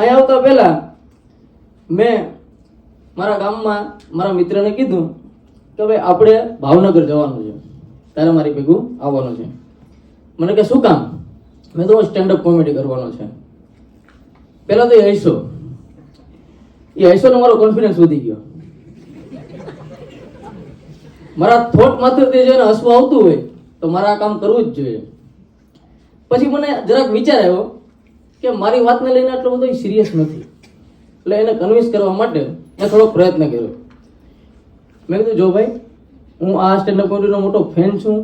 અહીંયા આવતા પહેલાં મેં મારા ગામમાં મારા મિત્રને કીધું કે ભાઈ આપણે ભાવનગર જવાનું છે. તારે મારી ભેગું આવવાનું છે. મને કે શું કામ? મેં તો સ્ટેન્ડઅપ કોમેડી કરવાનો છે. પહેલાં તો એ હૈસો એ હૈસોનો મારો કોન્ફિડન્સ વધી ગયો. મારા થોટ માત્રથી એને હસવું આવતું હોય તો મારે કામ કરવું જ જોઈએ. પછી મને જરાક વિચાર આવ્યો કે મારી વાતને લઈને આટલો બધો સિરિયસ નથી. એટલે એને કન્વિન્સ કરવા માટે મેં થોડો પ્રયત્ન કર્યો. મેં કીધું, જો ભાઈ, હું આ સ્ટેન્ડઅપ કોમેડીનો મોટો ફેન છું,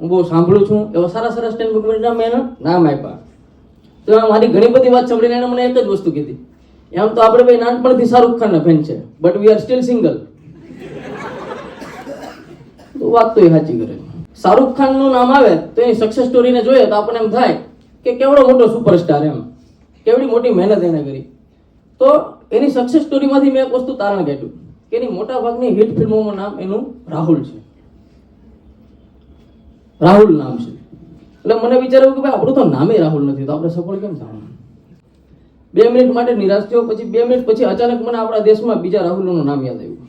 હું બહુ સાંભળું છું. એવા સારા સારા સ્ટેન્ડઅપ કોમેડીના મેં એને નામ આપ્યા. તો મારી ઘણી બધી વાત સાંભળીને એને મને એક જ વસ્તુ કીધી. એમ તો આપણે ભાઈ નાનપણથી શાહરૂખ ખાનના ફેન છે but we are still single તો વાત તો એ સાચી કરે. શાહરૂખ ખાનનું નામ આવે, તો એની સક્સેસ સ્ટોરીને જોઈએ તો આપણને એમ થાય કે કેવડો મોટો સુપરસ્ટાર એમ. કેવડી મોટી મહેનત એને કરી. તો એની સક્સેસ સ્ટોરીમાંથી મેં એક વસ્તુ તારણ કાઢ્યું કે એની મોટા ભાગની હિટ ફિલ્મોમાં નામ એનું રાહુલ છે. રાહુલ નામ છે. એટલે મને વિચાર્યું કે ભાઈ આપણું તો નામે રાહુલ નથી, તો આપણે સફળ કેમ થવાનું બે મિનિટ માટે નિરાશ થયો, પછી બે મિનિટ પછી અચાનક મને આપણા દેશમાં બીજા રાહુલનું નામ યાદ આવ્યું.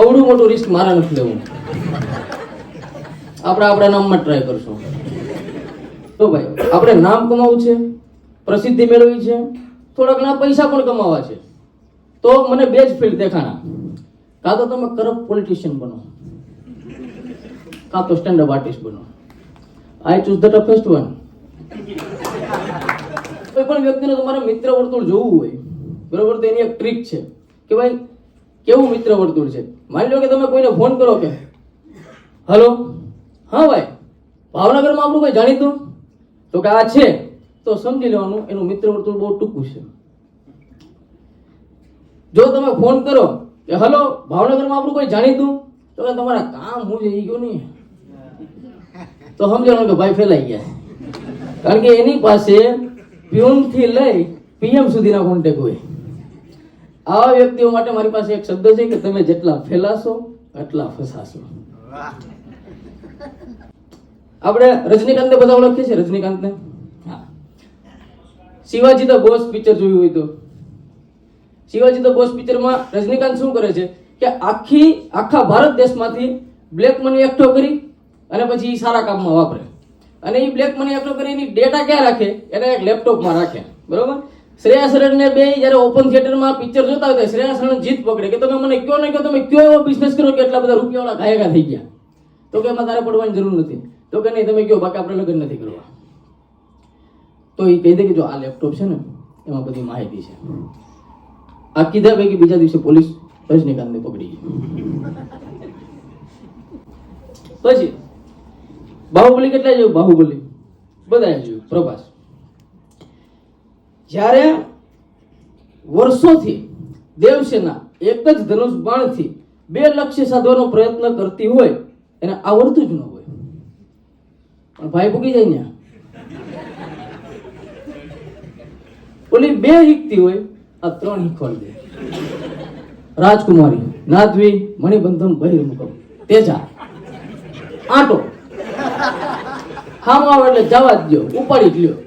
અવડું મોટું રિસ્ક મારા નથી લેવું. આપણે આપણા નામમાં ટ્રાય કરશું. તો ભાઈ, આપણે નામ કમાવું છે, પ્રસિદ્ધિ મેળવવી છે થોડા ઘણા પૈસા પણ કમાવા છે. તો મને બે જ ફિલ્ડ દેખાણા. કાં તો તમે કરપ્ટ પોલિટિશિયન બનો, કાં તો સ્ટેન્ડઅપ આર્ટિસ્ટ બનો. I choose the toughest one કોઈ પણ વ્યક્તિને તમારે મિત્ર વર્તુળ જોવું હોય, બરોબર, તો એની એક ટ્રીક છે કે ભાઈ, કેવું મિત્ર વર્તુળ છે? માની લો કે તમે કોઈને ફોન કરો કે હલો હા ભાઈ, ભાવનગરમાં આપણું ભાઈ જાણીતું તો કે આ છે. તો સમજી લેવાનું, એનું મિત્ર વર્તુળ બહુ ટૂંકું છે. જો તમે ફોન કરો કે, હલો, ભાવનગરમાં આપણું કોઈ જાણીતું? તો તમારા કામ હું જઈ ગયો નહીં. તો સમજવાનું કે, ભાઈ, ફેલાઈ ગયા. કારણ કે એની પાસે પ્યુનથી લઈ પીએમ સુધીના કોન્ટેક હોય. આવા વ્યક્તિઓ માટે મારી પાસે એક શબ્દ છે કે, તમે જેટલા ફેલાશો, એટલા ફસાશો. આપણે રજનીકાંતને બધા ઓળખીએ છીએ, રજનીકાંતને? હા. શિવાજી ધ બોસ પિક્ચર જોયું હોય તો. શિવાજી ધ બોસ પિક્ચરમાં રજનીકાંત શું કરે છે કે આખી, આખા ભારત દેશમાંથી બ્લેક મની એકઠો કરી અને પછી એ સારા કામમાં વાપરે. અને એ બ્લેક મની એકઠો કરી એની ડેટા ક્યાં રાખે? એને એક લેપટોપમાં રાખે. બરોબર? શ્રેયા શરણને બે જ્યારે ઓપન થિયેટરમાં પિક્ચર જોતા હોય શ્રેયા શરણ જીત પકડે. કે તમે મને કયો ને કયો, તમે કયો એવો બિઝનેસ કરો કે એટલા બધા રૂપિયાવાળા ગાયકા થઈ ગયા? તો કે એમાં તારે પડવાની જરૂર નથી. તો કે નહીં, તમે કહો, બાકી આપણે લગ્ન નથી કરવા. તો એ કહી દે કે જો આ લેપટોપ છે ને, એમાં બધી માહિતી છે. આ કીધા પૈકી બીજા દિવસે પોલીસ રજનીકાંતને પકડી ગઈ. પછી, બાહુબલી કેટલા જોયું બાહુબલી. બધા જોયું, પ્રભાસ. જ્યારે વર્ષોથી દેવસેના, એક જ ધનુષ બાણથી બે લક્ષ્ય સાધવાનો પ્રયત્ન કરતી હોય, એને આવડતું જ ન હોય. ભાઈ ભૂગી જાય ને ઓલી બે હીકતી હોય, આ ત્રણ હીખવાડી દે. રાજકુમારી નાદવી મણિબંધમ બહિર્મુખમ તેજા. આટો. હામ આવે એટલે જવા જ દો ઉપાડી લ્યો.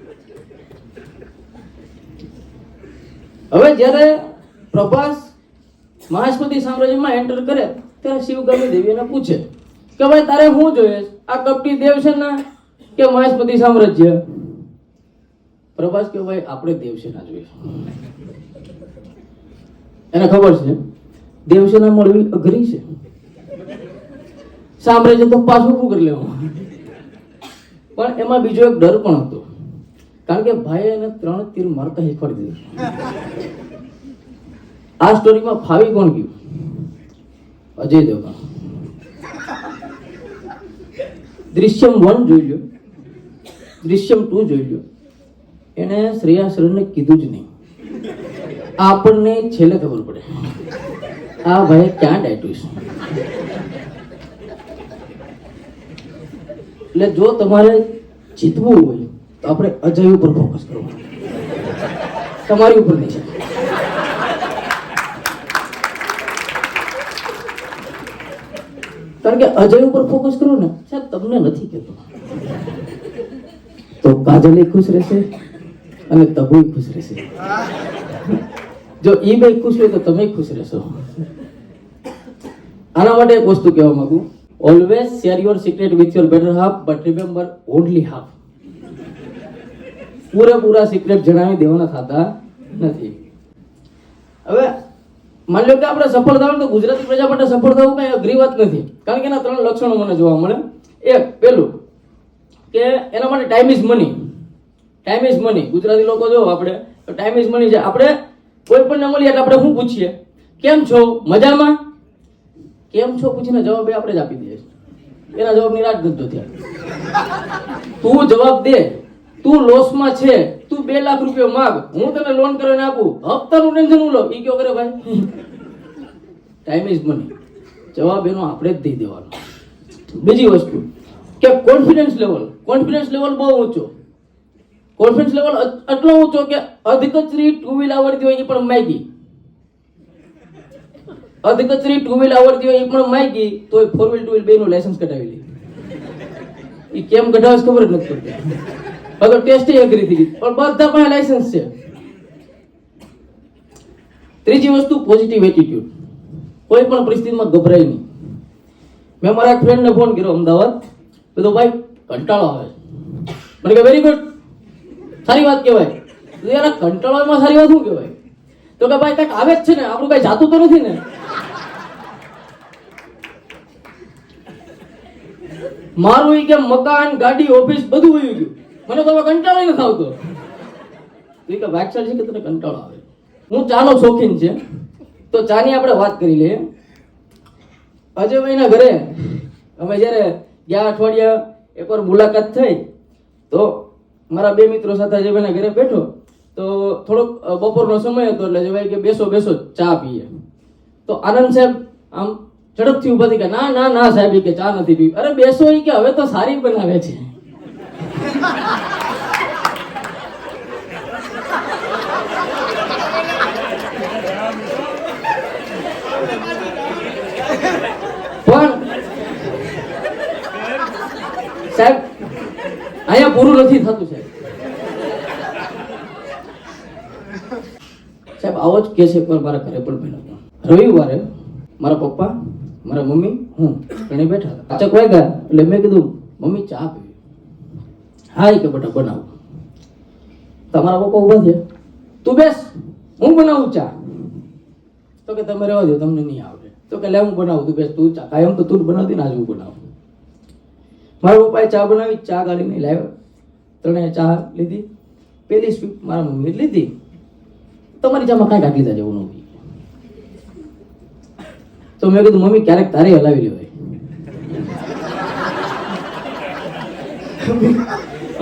હવે જ્યારે પ્રભાસ મહાસ્પતિ સામ્રાજ્યમાં એન્ટર કરે, ત્યારે શિવગામી દેવીને પૂછે કે, ભાઈ, તારે શું જોઈએ આ કપટી દેવસેના કે મહેશપતિ સામ્રાજ્ય? પ્રભાસ કે ભાઈ આપણે દેવસેના જોઈએ. એને ખબર છે? દેવસેના મળવી અઘરી છે. સામ્રાજ્ય તો પાછું ઊભું કરી લેવાનું? પણ એમાં બીજો એક ડર પણ હતો. કારણ કે ભાઈએ એને ત્રણ તીર મારતા શીખવાડી દીધું. આ સ્ટોરીમાં ફાવી કોણ ગયું? અજય દેવગણ. દૃશ્યમ વન જોઈ લ્યો. દૃશ્યમ ટુ જોઈ લો એને શ્રેયા શરણને કીધું જ નહીં. આપણને છેલ્લે ખબર પડે. આ ભાઈ ક્યાં ડાયટું એટલે જો તમારે જીતવું હોય, તો આપણે અજય ઉપર ફોકસ કરવું તમારી ઉપર નહીં છે કારણ કે અજય ઉપર ફોકસ કરો ને સાહેબ, તમને નથી કહેતો. તો કાજલ ખુશ રહેશે અને તબુય ખુશ રહેશે. જો એ બે ખુશ હોય તો તમે ખુશ રહેશો. આના માટે એક વસ્તુ કહેવા માંગુ. Always share your secret with your better half but remember only half પૂરેપૂરા સિક્રેટ જણાવી દેવાના થતા નથી. હવે માની લો કે આપણે સફળ થવાનું તો ગુજરાતી પ્રજા માટે સફળ થવું કઈ અઘરી વાત નથી. કારણ કે એના ત્રણ લક્ષણો મને જોવા મળે. એક પેલું કે એના માટે time is money time is money Gujarati લોકો જો આપણે, તો ટાઈમ ઇઝ મની છે. આપણે કોઈ પણ મળીએ એટલે આપણે શું પૂછીએ? કેમ છો? મજામાં? કેમ છો? પૂછીને જવાબ એ આપણે જ આપી દઈએ. એના જવાબની રાત નથી ત્યાં. તું જવાબ દે. તું લોસમાં છે. તું બે લાખ રૂપિયા માગ. હું તને લોન કરીને આપું. હપ્તાનું ટેન્શન હું લો એ કયો કરે ભાઈ? ટાઈમ ઇઝ મની જવાબ એનો આપણે જ દઈ દેવાનો. બીજી વસ્તુ. કે કોન્ફિડન્સ લેવલ કોન્ફિડન્સ લેવલ બહુ ઊંચો. કોન્ફિડન્સ લેવલ એટલો ઊંચો કે અધકચરી ટુ વ્હીલ આવડતી હોય એ પણ માગી. અધકચરી ટુ વ્હીલ આવડતી હોય એ પણ માગી તો ફોર વ્હીલ ટુ વ્હીલ બેનું લાયસન્સ કઢાવી લે. એ કેમ કઢાવે ખબર જ નથી પડતી. હવે ટેસ્ટ એગ્રી થઈ ગઈ. પણ બધા પાસે લાયસન્સ છે. ત્રીજી વસ્તુ પોઝિટિવ એટીટ્યુડ કોઈ પણ પરિસ્થિતિમાં ગભરાય નહીં. મેં મારા એક ફ્રેન્ડને ફોન કર્યો, અમદાવાદ. કીધું ભાઈ કંટાળો આવે મને કે વેરી ગુડ સારી વાત કહેવાય. યાર કંટાળામાં સારી વાત શું કહેવાય? તો કે, ભાઈ, કંઈક આવે જ છે ને, આપણું કઈ જાતું તો નથી ને. મારું એ કે મકાન, ગાડી, ઓફિસ બધું હોય ગયું. મને તો કંટાળો નથી આવતો. ઈ કે વાક્ષર છે કે તને કંટાળો આવે? હું ચાનો શોખીન છે. તો ચાની આપણે વાત કરી લઈએ. અજયભાઈના ઘરે અમે જ્યારે ગયા અઠવાડિયા એકવાર મુલાકાત થઈ, તો મારા બે મિત્રો સાથે અજયભાઈના ઘરે બેઠો, તો થોડોક બપોરનો સમય હતો એટલે અજયભાઈ કે બેસો બેસો, ચા પીએ. તો આનંદ સાહેબ આમ ઝડપથી ઊભા થઈ ગયા, ના ના ના સાહેબ કે ચા નથી પીવી અરે, બેસો એ કે, હવે તો સારી બનાવે છે પણ સાહેબ, અહીંયા પૂરું નથી થતું, સાહેબ. સાહેબ, આવો જ કેસ એકવાર મારા ઘરે પણ બન્યો રવિવારે મારા પપ્પા, મારા મમ્મી, હું ત્રણે બેઠા અચક ગયા, એટલે મેં કીધું, મમ્મી, ચા પીવી. હા કે, બેટા, બનાવું. તમારા પપ્પા ઊભા છે? તું બેસ, હું બનાવું ચા. તો કે, તમે રહેવા દો તમને નહીં આવડે. તો કે, લે, હું બનાવું, તું બેસ, તું ચા કાયમ તો તું બનાવતી ને, આજ હું બનાવું. મારા પપ્પાએ ચા બનાવી, ચા ગાળીને લાવ્યો ત્રણે ચા લીધી. પેલી સ્વીપ મારા મમ્મી લીધી. તમારી ચામાં કાંઈ કાઢી લીધા જેવું નથી તો મેં કીધું, મમ્મી, ક્યારેક તારે હલાવી લેવાય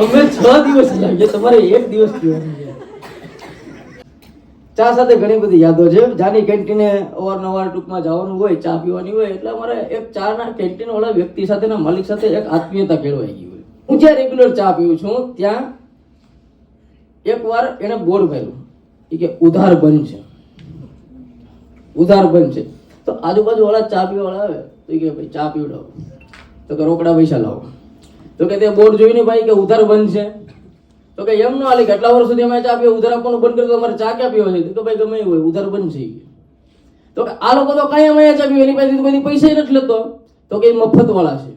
અમે છ દિવસ હલાવીએ તમારે એક દિવસ પીવાની ચા સાથે ઘણી બધી યાદો છે. ચાની કેન્ટીને અવારનવાર ટૂંકમાં જવાનું હોય, ચા પીવાની હોય, એટલે અમારે એક ચાના કેન્ટીન વાળા વ્યક્તિ સાથેના માલિક સાથે એક આત્મીયતા કેળવાઈ ગઈ હોય. હું જ્યાં રેગ્યુલર ચા પીઉં છું, ત્યાં એકવાર એને બોર્ડ માર્યું એ કે, ઉધાર બંધ છે. ઉધાર બંધ છે. તો આજુબાજુ વાળા ચા પીવા વાળા આવે. તો કે, ભાઈ, ચા પીવડાવો. તો કે, રોકડા પૈસા લાવો. તો કે, તે બોર્ડ જોઈને ભાઈ કે, ઉધાર બંધ છે. તો કે એમ ન હાલે કેટલા વર્ષ સુધી અમે ચા પીએ, ઉધાર આપવાનું બંધ કર્યું તો અમારે ચા ક્યાં પીવા છે તો ભાઈ ગમે હોય, ઉધાર બંધ થઈ ઈ તો કે આ લોકો તો કાંઈ અમે ચા પીવે એની પાસેથી બધી પૈસા નથી લેતો. તો કે મફત વાળા છે.